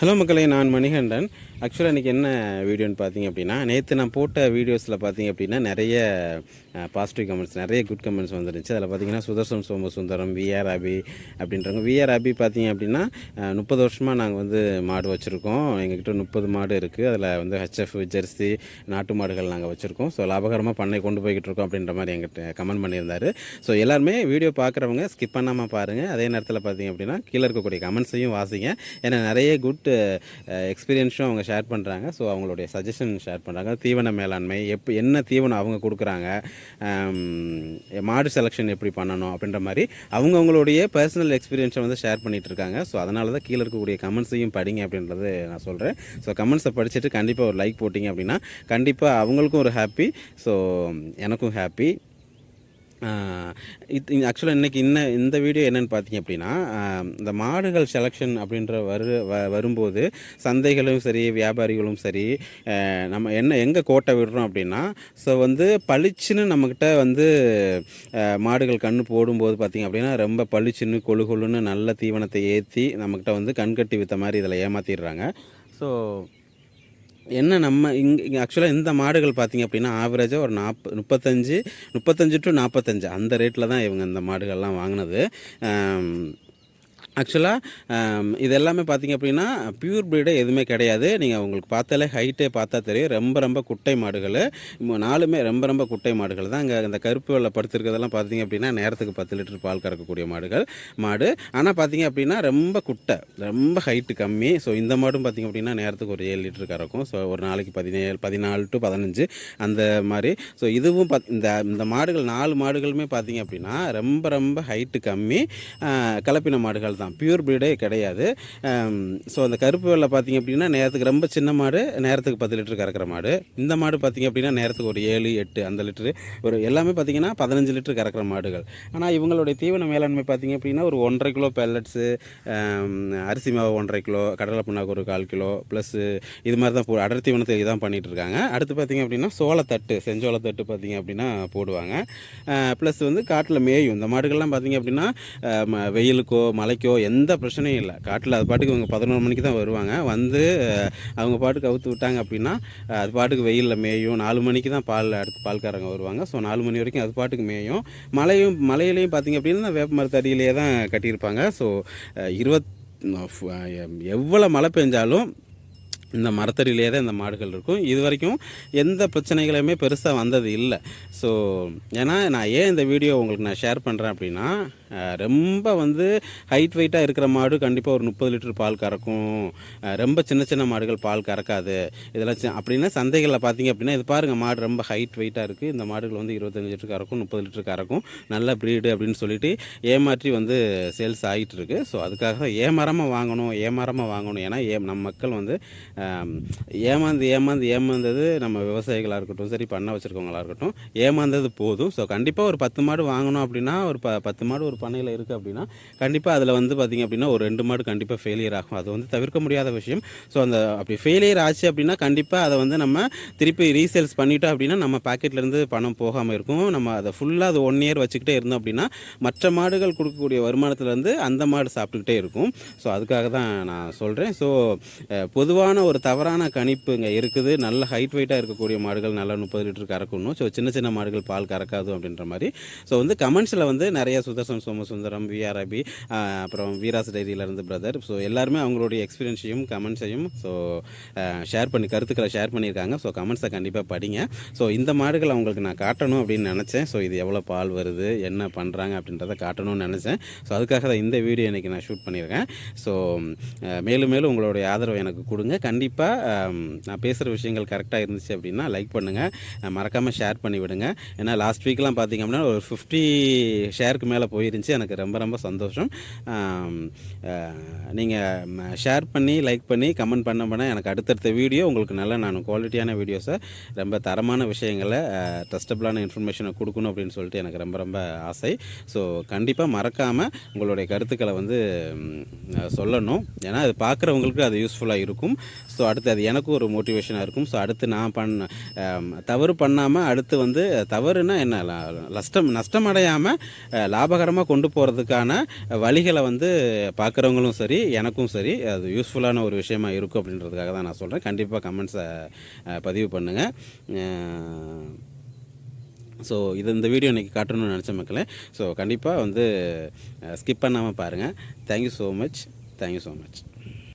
Hello மக்களே நான் மணிகண்டன். ஆக்சுவலாக இன்றைக்கி என்ன வீடியோன்னு பார்த்தீங்க அப்படின்னா நேற்று நான் போட்ட வீடியோஸில் பார்த்தீங்க அப்படின்னா நிறைய பாசிட்டிவ் கமெண்ட்ஸ் நிறைய குட் கமெண்ட்ஸ் வந்துருந்துச்சு. அதில் பார்த்தீங்கன்னா சுதர்சன் சோம சுந்தரம் விஆர் அபி அப்படின்றவங்க. விஆர் அபி பார்த்தீங்க அப்படின்னா முப்பது வருஷமாக நாங்கள் வந்து மாடு வச்சுருக்கோம். எங்ககிட்ட முப்பது மாடு இருக்குது அதில் வந்து ஹெச்எஃப் ஜெர்சி நாட்டு மாடுகள் நாங்கள் வச்சுருக்கோம். ஸோ லாபகரமாக பண்ணை கொண்டு போய்கிட்டு இருக்கோம் அப்படின்ற மாதிரி எங்கிட்ட கமெண்ட் பண்ணியிருந்தாரு. ஸோ எல்லாருமே வீடியோ பார்க்குறவங்க ஸ்கிப் பண்ணாமல் பாருங்கள் அதே நேரத்தில் பார்த்தீங்க அப்படின்னா கீழே இருக்கக்கூடிய கமெண்ட்ஸையும் வாசிங்க. ஏன்னா நிறைய குட் எக்ஸ்பீரியன்ஸும் அவங்க ஷேர் பண்ணுறாங்க ஸோ அவங்களுடைய சஜஷன் ஷேர் பண்ணுறாங்க தீவன மேலாண்மை எப்போ என்ன தீவனம் அவங்க கொடுக்குறாங்க மாடு செலெக்ஷன் எப்படி பண்ணணும் அப்படின்ற மாதிரி அவங்கவுங்களுடைய பர்சனல் எக்ஸ்பீரியன்ஸை வந்து ஷேர் பண்ணிகிட்டு இருக்காங்க. ஸோ அதனால தான் கீழே இருக்கக்கூடிய கமெண்ட்ஸையும் படிங்க அப்படின்றது நான் சொல்கிறேன் ஸோ கமெண்ட்ஸை படிச்சுட்டு கண்டிப்பாக ஒரு லைக் போட்டிங்க அப்படின்னா கண்டிப்பாக அவங்களுக்கும் ஒரு ஹாப்பி ஸோ எனக்கும் ஹாப்பி இது ஆக்சுவலாக இன்றைக்கி இன்ன இந்த வீடியோ என்னென்னு பார்த்தீங்க அப்படின்னா இந்த மாடுகள் செலெக்ஷன் அப்படின்ற வரு வ வரும்போது சந்தைகளும் சரி வியாபாரிகளும் சரி நம்ம என்ன எங்கே கோட்டை விடுறோம் அப்படின்னா ஸோ வந்து பளிச்சுன்னு நம்மக்கிட்ட வந்து மாடுகள் கண்ணு போடும்போது பார்த்தீங்க அப்படின்னா ரொம்ப பளிச்சுன்னு கொழு கொழுன்னு நல்ல தீவனத்தை ஏற்றி நம்மக்கிட்ட வந்து கண்கட்டி விற்ற மாதிரி இதில் ஏமாற்றிடுறாங்க ஸோ என்ன நம்ம இங்கே இங்கே ஆக்சுவலாக இந்த மாடுகள் பார்த்தீங்க அப்படின்னா ஆவரேஜாக ஒரு நாற்ப முப்பத்தஞ்சு முப்பத்தஞ்சு டு நாற்பத்தஞ்சு அந்த ரேட்டில் தான் இவங்க இந்த மாடுகள்லாம் வாங்கினது. ஆக்சுவலாக இது எல்லாமே பார்த்தீங்க அப்படின்னா பியூர் ப்ரீடு எதுவுமே கிடையாது. நீங்கள் உங்களுக்கு பார்த்தாலே ஹைட்டே பார்த்தா தெரியும். ரொம்ப ரொம்ப குட்டை மாடுகள். நாலுமே ரொம்ப ரொம்ப குட்டை மாடுகள் தான். இங்கே இந்த கருப்பு வெள்ளை படுத்திருக்கிறதெல்லாம் பார்த்தீங்க அப்படின்னா நேரத்துக்கு பத்து லிட்டர் பால் கறக்கக்கூடிய மாடுகள் மாடு. ஆனால் பார்த்தீங்க அப்படின்னா ரொம்ப குட்டை ரொம்ப ஹைட்டு கம்மி. ஸோ இந்த மாடும் பார்த்தீங்க அப்படின்னா நேரத்துக்கு ஒரு ஏழு லிட்டர் கறக்கும். ஸோ ஒரு நாளைக்கு பதினேழு பதினாலு டு பதினஞ்சு அந்த மாதிரி ஸோ இதுவும் பத் இந்த இந்த மாடுகள் நாலு மாடுகளுமே பார்த்தீங்க அப்படின்னா ரொம்ப ரொம்ப ஹைட்டு கம்மி. கலப்பின மாடுகள் தான். பியூர் ப்ரீடே கிடையாது. ஸோ அந்த கருப்பு வெள்ளை பார்த்தீங்க அப்படின்னா நேரத்துக்கு ரொம்ப சின்ன மாடு நேரத்துக்கு பத்து லிட்டர் கறக்கிற மாடு. இந்த மாடு பார்த்தீங்க அப்படின்னா நேரத்துக்கு ஒரு ஏழு எட்டு அந்த லிட்டரு. ஒரு எல்லாமே பார்த்தீங்கன்னா பதினஞ்சு லிட்டர் கறக்கிற மாடுகள். ஆனால் இவங்களுடைய தீவன மேலாண்மை பார்த்தீங்க அப்படின்னா ஒரு ஒன்றரை கிலோ பெல்லட்ஸு அரிசி மாவு ஒன்றரை கிலோ கடலை புண்ணாக்கு ஒரு கால் கிலோ ப்ளஸ்ஸு இது மாதிரி தான் போ அடர் தீவனத்தை இதான் பண்ணிகிட்டு இருக்காங்க. அடுத்து பார்த்தீங்க அப்படின்னா சோளத்தட்டு செஞ்சோளத்தட்டு பார்த்தீங்க அப்படின்னா போடுவாங்க. ப்ளஸ் வந்து காட்டில் மேயும். இந்த மாடுகள்லாம் பார்த்திங்க அப்படின்னா வெயிலுக்கோ மலைக்கோ வெயிலுக்கோ எந்த பிரச்சனையும் இல்லை. காட்டில் அது பாட்டுக்கு இவங்க பதினோரு மணிக்கு தான் வருவாங்க. வந்து அவங்க பாட்டுக்கு அவுத்து விட்டாங்க அப்படின்னா அது பாட்டுக்கு வெயிலில் மேயும். நாலு மணிக்கு தான் பால் அடுத்து பால்காரங்க வருவாங்க. ஸோ நாலு மணி வரைக்கும் அது பாட்டுக்கு மேயும். மலையும் மலையிலையும் பார்த்தீங்க அப்படின்னா வேப்ப மரத்தடியிலேயே தான் கட்டியிருப்பாங்க. ஸோ இருபத் எவ்வளோ மழை பெஞ்சாலும் இந்த மரத்தடியிலே தான் இந்த மாடுகள் இருக்கும். இது வரைக்கும் எந்த பிரச்சனைகளுமே பெருசாக வந்தது இல்லை. ஸோ ஏன்னா நான் ஏன் இந்த வீடியோ உங்களுக்கு நான் ஷேர் பண்ணுறேன் அப்படின்னா ரொம்ப வந்து ஹைட் வெயிட்டாக இருக்கிற மாடு கண்டிப்பாக ஒரு முப்பது லிட்டர் பால் கறக்கும். ரொம்ப சின்ன சின்ன மாடுகள் பால் கறக்காது. இதெல்லாம் அப்படின்னா சந்தைகளில் பார்த்தீங்க அப்படின்னா இது பாருங்கள் மாடு ரொம்ப ஹைட் வெயிட்டாக இருக்குது இந்த மாடுகள் வந்து இருபத்தஞ்சு லிட்டர் கறக்கும் முப்பது லிட்டர் கறக்கும். நல்ல ப்ரீடு அப்படின்னு சொல்லிட்டு ஏமாற்றி வந்து சேல்ஸ் ஆகிட்டு இருக்கு. ஸோ அதுக்காக தான் ஏமாறாமல் வாங்கணும் ஏமாறாமல் வாங்கணும். ஏன்னா ஏ நம்ம மக்கள் வந்து ஏமாந்து ஏமாந்து ஏமாந்தது நம்ம விவசாயிகளாக இருக்கட்டும் சரி பண்ண வச்சுருக்கவங்களா இருக்கட்டும் ஏமாந்தது போதும். ஸோ கண்டிப்பாக ஒரு பத்து மாடு வாங்கணும் அப்படின்னா ஒரு ப பத்து மாடு ஒரு பண்ணையில் இருக்குது அப்படின்னா கண்டிப்பாக அதில் வந்து பார்த்திங்க அப்படின்னா ஒரு ரெண்டு மாடு கண்டிப்பாக ஃபெயிலியர் ஆகும். அது வந்து தவிர்க்க முடியாத விஷயம். ஸோ அந்த அப்படி ஃபெயிலியர் ஆச்சு அப்படின்னா கண்டிப்பாக அதை வந்து நம்ம திருப்பி ரீசேல்ஸ் பண்ணிட்டோம் அப்படின்னா நம்ம பாக்கெட்லேருந்து பணம் போகாமல் இருக்கும். நம்ம அதை ஃபுல்லாக அது ஒன் இயர் வச்சுக்கிட்டே இருந்தோம் அப்படின்னா மற்ற மாடுகள் கொடுக்கக்கூடிய வருமானத்துலேருந்து அந்த மாடு சாப்பிட்டுக்கிட்டே இருக்கும். ஸோ அதுக்காக தான் நான் சொல்கிறேன் ஸோ பொதுவான ஒரு தவறான கணிப்பு இங்கே இருக்குது. நல்ல ஹைட் வெயிட்டாக இருக்கக்கூடிய மாடுகள் நல்லா முப்பது லிட்டர் கறக்கணும். ஸோ சின்ன சின்ன மாடுகள் பால் கறக்காது அப்படின்ற மாதிரி. ஸோ வந்து கமெண்ட்ஸில் வந்து நிறைய சுதர்சன் சோமசுந்தரம் விஆர்ஐபி அப்புறம் வீராஸ் டைரியிலேருந்து பிரதர் ஸோ எல்லாருமே அவங்களுடைய எக்ஸ்பீரியன்ஸையும் கமெண்ட்ஸையும் ஸோ ஷேர் பண்ணி கருத்துக்களை ஷேர் பண்ணியிருக்காங்க. ஸோ கமெண்ட்ஸை கண்டிப்பாக படிங்க. ஸோ இந்த மாடுகள் அவங்களுக்கு நான் காட்டணும் அப்படின்னு நினச்சேன். ஸோ இது எவ்வளோ பால் வருது என்ன பண்ணுறாங்க அப்படின்றத காட்டணும்னு நினச்சேன். ஸோ அதுக்காக தான் இந்த வீடியோ இன்றைக்கி நான் ஷூட் பண்ணியிருக்கேன். ஸோ மேலும் மேலும் உங்களுடைய ஆதரவை எனக்கு கொடுங்க. கண்டிப்பாக கண்டிப்பாக நான் பேசுகிற விஷயங்கள் கரெக்டாக இருந்துச்சு அப்படின்னா லைக் பண்ணுங்கள் மறக்காமல் ஷேர் பண்ணி விடுங்க. ஏன்னா லாஸ்ட் வீக்லாம் பார்த்திங்க அப்படின்னா ஒரு ஃபிஃப்டி ஷேருக்கு மேலே போயிருந்துச்சு. எனக்கு ரொம்ப ரொம்ப சந்தோஷம். நீங்கள் ஷேர் பண்ணி லைக் பண்ணி கமெண்ட் பண்ண பண்ண எனக்கு அடுத்தடுத்த வீடியோ உங்களுக்கு நல்ல நான் குவாலிட்டியான வீடியோஸை ரொம்ப தரமான விஷயங்களை ட்ரஸ்டபிளான இன்ஃபர்மேஷனை கொடுக்கணும் அப்படின்னு சொல்லிட்டு எனக்கு ரொம்ப ரொம்ப ஆசை. ஸோ கண்டிப்பாக மறக்காமல் உங்களுடைய கருத்துக்களை வந்து சொல்லணும். ஏன்னா அது பார்க்குறவங்களுக்கு அது யூஸ்ஃபுல்லாக இருக்கும். ஸோ அடுத்து அது எனக்கும் ஒரு மோட்டிவேஷனாக இருக்கும். ஸோ அடுத்து நான் பண்ண தவறு பண்ணாமல் அடுத்து வந்து தவறுனா என்ன? நஷ்டம் நஷ்டம் அடையாமல் லாபகரமாக கொண்டு போகிறதுக்கான வழிகளை வந்து பார்க்குறவங்களும் சரி எனக்கும் சரி அது யூஸ்ஃபுல்லான ஒரு விஷயமா இருக்கும் அப்படின்றதுக்காக தான் நான் சொல்கிறேன் கண்டிப்பாக கமெண்ட்ஸை பதிவு பண்ணுங்கள் ஸோ இது இந்த வீடியோ இன்றைக்கி காட்டணும்னு நினச்ச மக்களே. ஸோ கண்டிப்பாக வந்து ஸ்கிப் பண்ணாமல் பாருங்கள் thank you so much thank you so much